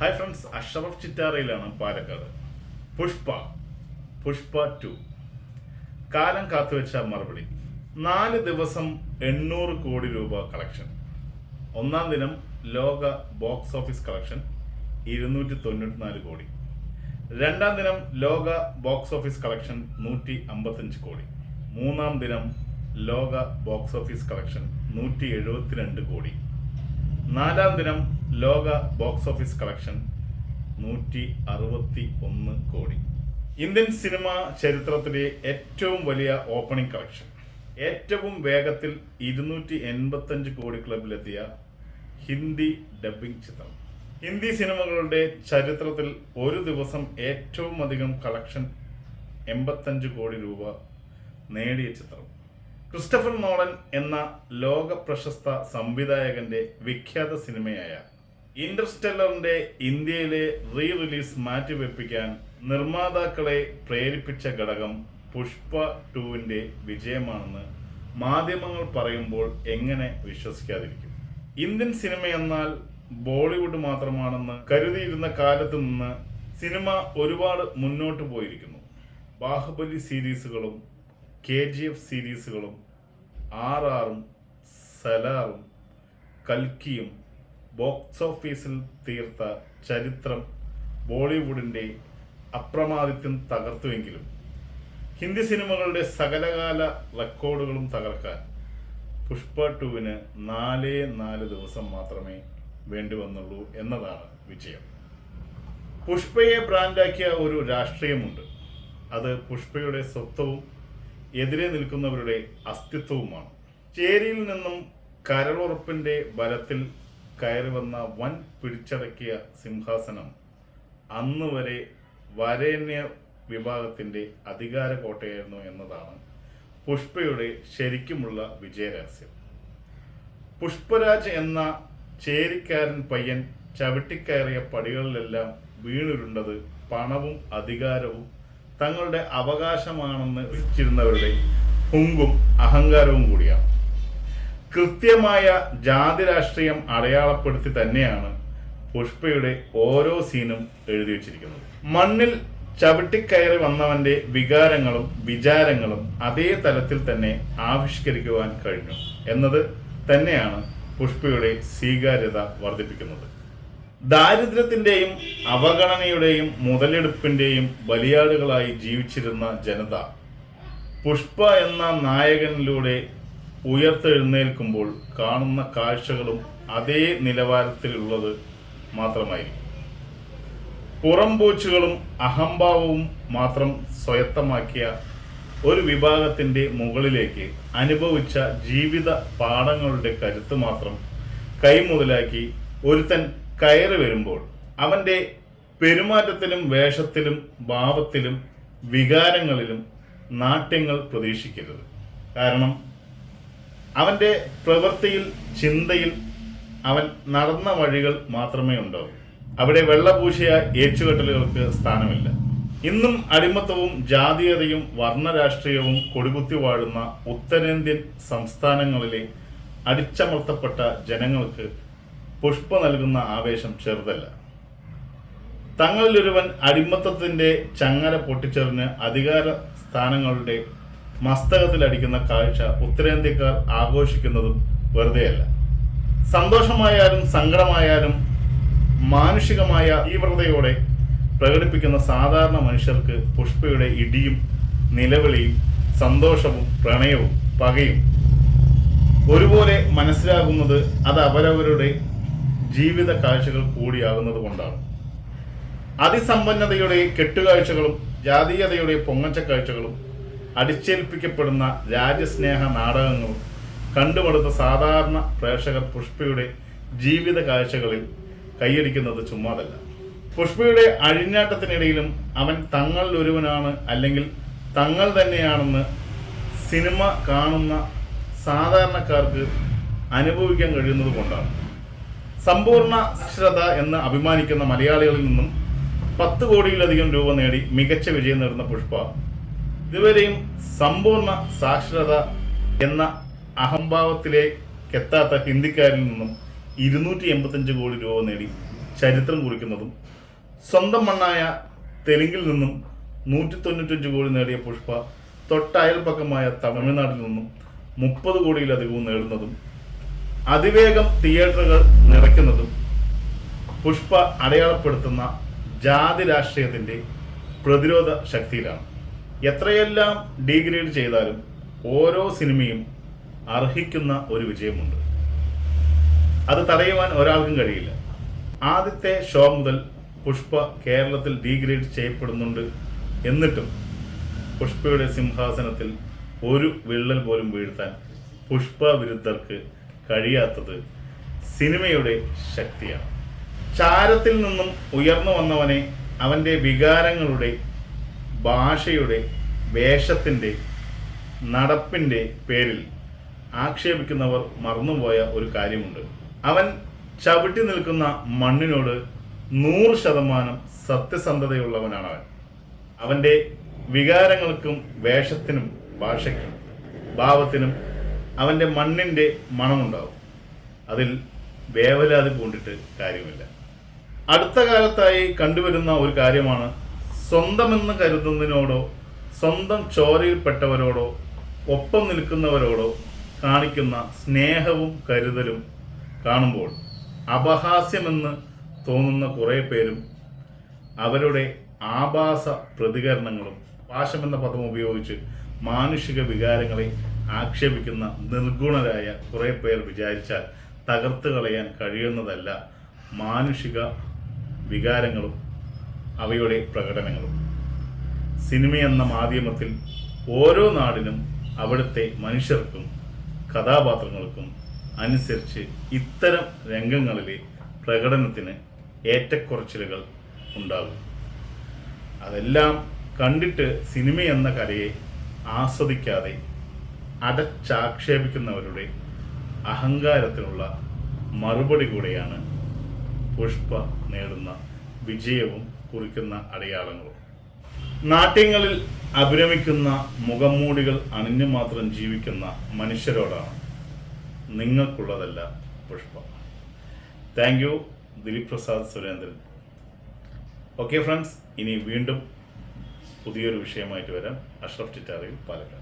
Hi friends Ashraf ചിറ്റാറയിലാണ് Palakkad Pushpa Pushpa two കാലം കാത്തുവെച്ച മറുപടി നാല് ദിവസം എണ്ണൂറ് കോടി രൂപ കളക്ഷൻ ഒന്നാം ദിനം ലോക ബോക്സ് ഓഫീസ് കളക്ഷൻ ഇരുന്നൂറ്റി തൊണ്ണൂറ്റിനാല് കോടി രണ്ടാം ദിനം ലോക ബോക്സ് ഓഫീസ് കളക്ഷൻ നൂറ്റി അമ്പത്തഞ്ച് കോടി മൂന്നാം ദിനം ലോക ബോക്സ് ഓഫീസ് കളക്ഷൻ നൂറ്റി എഴുപത്തിരണ്ട് കോടി നാലാം ദിനം ലോക ബോക്സ് ഓഫീസ് കളക്ഷൻ നൂറ്റി അറുപത്തി ഒന്ന് കോടി. ഇന്ത്യൻ സിനിമ ചരിത്രത്തിലെ ഏറ്റവും വലിയ ഓപ്പണിംഗ് കളക്ഷൻ. ഏറ്റവും വേഗത്തിൽ ഇരുന്നൂറ്റി എൺപത്തഞ്ച് കോടി ക്ലബിലെത്തിയ ഹിന്ദി ഡബ്ബിംഗ് ചിത്രം. ഹിന്ദി സിനിമകളുടെ ചരിത്രത്തിൽ ഒരു ദിവസം ഏറ്റവും അധികം കളക്ഷൻ എൺപത്തഞ്ച് കോടി രൂപ നേടിയ ചിത്രം. ക്രിസ്റ്റഫർ നോളൻ എന്ന ലോക പ്രശസ്ത സംവിധായകന്റെ വിഖ്യാത സിനിമയായ ഇന്റർസ്റ്റെല്ലറിന്റെ ഇന്ത്യയിലെ റീ റിലീസ് മാറ്റിവെപ്പിക്കാൻ നിർമ്മാതാക്കളെ പ്രേരിപ്പിച്ച ഘടകം പുഷ്പ ടുവിന്റെ വിജയമാണെന്ന് മാധ്യമങ്ങൾ പറയുമ്പോൾ എങ്ങനെ വിശ്വസിക്കാതിരിക്കും. ഇന്ത്യൻ സിനിമ എന്നാൽ ബോളിവുഡ് മാത്രമാണെന്ന് കരുതിയിരുന്ന കാലത്ത് നിന്ന് സിനിമ ഒരുപാട് മുന്നോട്ട് പോയിരിക്കുന്നു. ബാഹുബലി സീരീസുകളും കെ ജി എഫ് സീരീസുകളും ആർ ആറും സലാറും കൽക്കിയും ബോക്സ് ഓഫീസിൽ തീർത്ത ചരിത്രം ബോളിവുഡിന്റെ അപ്രമാദിത്യം തകർത്തുവെങ്കിലും ഹിന്ദി സിനിമകളുടെ സകലകാല റെക്കോർഡുകളും തകർക്കാൻ പുഷ്പ ടുവിന് നാലേ നാല് ദിവസം മാത്രമേ വേണ്ടി വന്നുള്ളൂ എന്നതാണ് വിജയം. പുഷ്പയെ ബ്രാൻഡാക്കിയ ഒരു രാഷ്ട്രീയമുണ്ട്. അത് പുഷ്പയുടെ സ്വത്വവും എതിരെ നിൽക്കുന്നവരുടെ അസ്തിത്വവുമാണ്. ചേരിയിൽ നിന്നും കരളുറപ്പിന്റെ ബലത്തിൽ കയറി വന്ന വൻ പിടിച്ചടക്കിയ സിംഹാസനം അന്ന് വരെ വരേണ്യ വിഭാഗത്തിന്റെ അധികാര കോട്ടയായിരുന്നു എന്നതാണ് പുഷ്പയുടെ ശരിക്കുമുള്ള വിജയരഹസ്യം. പുഷ്പരാജ് എന്ന ചേരിക്കാരൻ പയ്യൻ ചവിട്ടിക്കയറിയ പടികളിലെല്ലാം വീണുരുണ്ടത് പണവും അധികാരവും തങ്ങളുടെ അവകാശമാണെന്ന് വെച്ചിരുന്നവരുടെ ഹുങ്കും അഹങ്കാരവും കൂടിയാണ്. കൃത്യമായ ജാതി രാഷ്ട്രീയം അടയാളപ്പെടുത്തി തന്നെയാണ് പുഷ്പയുടെ ഓരോ സീനും എഴുതി വച്ചിരിക്കുന്നത്. മണ്ണിൽ ചവിട്ടിക്കയറി വന്നവന്റെ വികാരങ്ങളും വിചാരങ്ങളും അതേ തലത്തിൽ തന്നെ ആവിഷ്കരിക്കുവാൻ കഴിഞ്ഞു എന്നത് തന്നെയാണ് പുഷ്പയുടെ സ്വീകാര്യത വർദ്ധിപ്പിക്കുന്നത്. ദാരിദ്ര്യത്തിന്റെയും അവഗണനയുടെയും മുതലെടുപ്പിന്റെയും ബലിയാടുകളായി ജീവിച്ചിരുന്ന ജനത പുഷ്പ എന്ന നായകനിലൂടെ ഉയർത്തെഴുന്നേൽക്കുമ്പോൾ കാണുന്ന കാഴ്ചകളും അതേ നിലവാരത്തിലുള്ളത് മാത്രമായിരിക്കും. പുറംപൂച്ചുകളും അഹംഭാവവും മാത്രം സ്വയത്തമാക്കിയ ഒരു വിഭാഗത്തിന്റെ മുകളിലേക്ക് അനുഭവിച്ച ജീവിത പാഠങ്ങളുടെ കരുത്ത് മാത്രം കൈമുതലാക്കി ഒരുത്തൻ കയറി വരുമ്പോൾ അവന്റെ പെരുമാറ്റത്തിലും വേഷത്തിലും ഭാവത്തിലും വികാരങ്ങളിലും നാട്യങ്ങൾ പ്രതീക്ഷിക്കരുത്. കാരണം അവന്റെ പ്രവൃത്തിയിൽ ചിന്തയിൽ അവൻ നടന്ന വഴികൾ മാത്രമേ ഉണ്ടാവൂ. അവിടെ വെള്ളപൂശിയ ഏച്ചുകെട്ടലുകൾക്ക് സ്ഥാനമില്ല. ഇന്നും അടിമത്തവും ജാതീയതയും വർണരാഷ്ട്രീയവും കൊടികുത്തി വാഴുന്ന ഉത്തരേന്ത്യൻ സംസ്ഥാനങ്ങളിലെ അടിച്ചമർത്തപ്പെട്ട ജനങ്ങൾക്ക് പുഷ്പ നൽകുന്ന ആവേശം ചെറുതല്ല. തങ്ങളിലൊരുവൻ അടിമത്തത്തിന്റെ ചങ്ങല പൊട്ടിച്ചെറിഞ്ഞ് അധികാര സ്ഥാനങ്ങളുടെ മസ്തകത്തിലടിക്കുന്ന കാഴ്ച ഉത്തരേന്ത്യക്കാർ ആഘോഷിക്കുന്നതും വെറുതെയല്ല. സന്തോഷമായാലും സങ്കടമായാലും മാനുഷികമായ തീവ്രതയോടെ പ്രകടിപ്പിക്കുന്ന സാധാരണ മനുഷ്യർക്ക് പുഷ്പയുടെ ഇടിയും നിലവിളിയും സന്തോഷവും പ്രണയവും പകയും. ഒരുപോലെ മനസ്സിലാകുന്നത് അത് അവരവരുടെ ജീവിത കാഴ്ചകൾ കൂടിയാകുന്നത് കൊണ്ടാണ്. അതിസമ്പന്നതയുടെ കെട്ടുകാഴ്ചകളും ജാതീയതയുടെ പൊങ്ങച്ച കാഴ്ചകളും അടിച്ചേൽപ്പിക്കപ്പെടുന്ന രാജ്യസ്നേഹ നാടകങ്ങളും കണ്ടുമടുത്ത സാധാരണ പ്രേക്ഷകർ പുഷ്പയുടെ ജീവിത കാഴ്ചകളിൽ കൈയടിക്കുന്നത് ചുമ്മാതല്ല. പുഷ്പയുടെ അഴിഞ്ഞാട്ടത്തിനിടയിലും അവൻ തങ്ങളിൽ ഒരുവനാണ് അല്ലെങ്കിൽ തങ്ങൾ തന്നെയാണെന്ന് സിനിമ കാണുന്ന സാധാരണക്കാർക്ക് അനുഭവിക്കാൻ കഴിയുന്നത് കൊണ്ടാണ്. സമ്പൂർണ സാക്ഷരത എന്ന് അഭിമാനിക്കുന്ന മലയാളികളിൽ നിന്നും പത്ത് കോടിയിലധികം രൂപ നേടി മികച്ച വിജയം നേടുന്ന പുഷ്പ ഇതുവരെയും സമ്പൂർണ സാക്ഷരത എന്ന അഹംഭാവത്തിലേക്ക് എത്താത്ത ഹിന്ദിക്കാരിൽ നിന്നും ഇരുന്നൂറ്റി എൺപത്തഞ്ച് കോടി രൂപ നേടി ചരിത്രം കുറിക്കുന്നതും സ്വന്തം മണ്ണായ തെലുങ്കിൽ നിന്നും നൂറ്റി തൊണ്ണൂറ്റഞ്ച് കോടി നേടിയ പുഷ്പ തൊട്ടയൽപ്പക്കമായ തമിഴ്നാട്ടിൽ നിന്നും മുപ്പത് കോടിയിലധികവും നേടുന്നതും അതിവേഗം തിയേറ്ററുകൾ നിറയ്ക്കുന്നതും പുഷ്പ അടയാളപ്പെടുത്തുന്ന ജാതി രാഷ്ട്രീയത്തിന്റെ പ്രതിരോധ ശക്തിയിലാണ്. എത്രയെല്ലാം ഡീഗ്രേഡ് ചെയ്താലും ഓരോ സിനിമയും അർഹിക്കുന്ന ഒരു വിജയമുണ്ട്. അത് തടയുവാൻ ഒരാൾക്കും കഴിയില്ല. ആദ്യത്തെ ഷോ മുതൽ പുഷ്പ കേരളത്തിൽ ഡീഗ്രേഡ് ചെയ്യപ്പെടുന്നുണ്ട് എന്നിട്ടും പുഷ്പയുടെ സിംഹാസനത്തിൽ ഒരു വിള്ളൽ പോലും വീഴ്ത്താൻ പുഷ്പ വിരുദ്ധർക്ക് കഴിയാത്തത് സിനിമയുടെ ശക്തിയാണ്. ചാരത്തിൽ നിന്നും ഉയർന്നു വന്നവനെ അവന്റെ വികാരങ്ങളുടെ ഭാഷയുടെ വേഷത്തിന്റെ നടപ്പിന്റെ പേരിൽ ആക്ഷേപിക്കുന്നവർ മറന്നുപോയ ഒരു കാര്യമുണ്ട്. അവൻ ചവിട്ടി നിൽക്കുന്ന മണ്ണിനോട് നൂറ് ശതമാനം സത്യസന്ധതയുള്ളവനാണ് അവൻ അവന്റെ വികാരങ്ങൾക്കും വേഷത്തിനും ഭാഷയ്ക്കും ഭാവത്തിനും അവന്റെ മണ്ണിന്റെ മണമുണ്ടാവും. അതിൽ വേവലാതി പൂണ്ടിട്ട് കാര്യമില്ല. അടുത്ത കാലത്തായി കണ്ടുവരുന്ന ഒരു കാര്യമാണ് സ്വന്തമെന്ന് കരുതുന്നതിനോടോ സ്വന്തം ചോരയിൽപ്പെട്ടവരോടോ ഒപ്പം നിൽക്കുന്നവരോടോ കാണിക്കുന്ന സ്നേഹവും കരുതലും കാണുമ്പോൾ അപഹാസ്യമെന്ന് തോന്നുന്ന കുറേ പേരും അവരുടെ ആഭാസ പ്രതികരണങ്ങളും പാശമെന്ന പദം ഉപയോഗിച്ച് മാനുഷിക വികാരങ്ങളെ ആക്ഷേപിക്കുന്ന നിർഗുണരായ കുറേ പേർ വിചാരിച്ചാൽ തകർത്ത് കളയാൻ കഴിയുന്നതല്ല മാനുഷിക വികാരങ്ങളും അവയുടെ പ്രകടനങ്ങളും. സിനിമ എന്ന മാധ്യമത്തിൽ ഓരോ നാടിനും അവിടുത്തെ മനുഷ്യർക്കും കഥാപാത്രങ്ങൾക്കും അനുസരിച്ച് ഇത്തരം രംഗങ്ങളിലെ പ്രകടനത്തിന് ഏറ്റക്കുറച്ചിലുകൾ ഉണ്ടാകും. അതെല്ലാം കണ്ടിട്ട് സിനിമ എന്ന കലയെ ആസ്വദിക്കാതെ അടച്ചാക്ഷേപിക്കുന്നവരുടെ അഹങ്കാരത്തിനുള്ള മറുപടി കൂടെയാണ് പുഷ്പ നേടുന്ന വിജയവും കുറിക്കുന്ന അടയാളങ്ങളും. നാട്യങ്ങളിൽ അഭിരമിക്കുന്ന മുഖംമൂടികൾ അണിഞ്ഞു മാത്രം ജീവിക്കുന്ന മനുഷ്യരോടാണ് നിങ്ങൾക്കുള്ളതല്ല Pushpa. Thank you Dileep Prasad Surendran. Okay friends ഇനി വീണ്ടും പുതിയൊരു വിഷയമായിട്ട് വരാം. അഷ്റഫ് ചിറ്റാറിയിൽ പാലക്കാട്.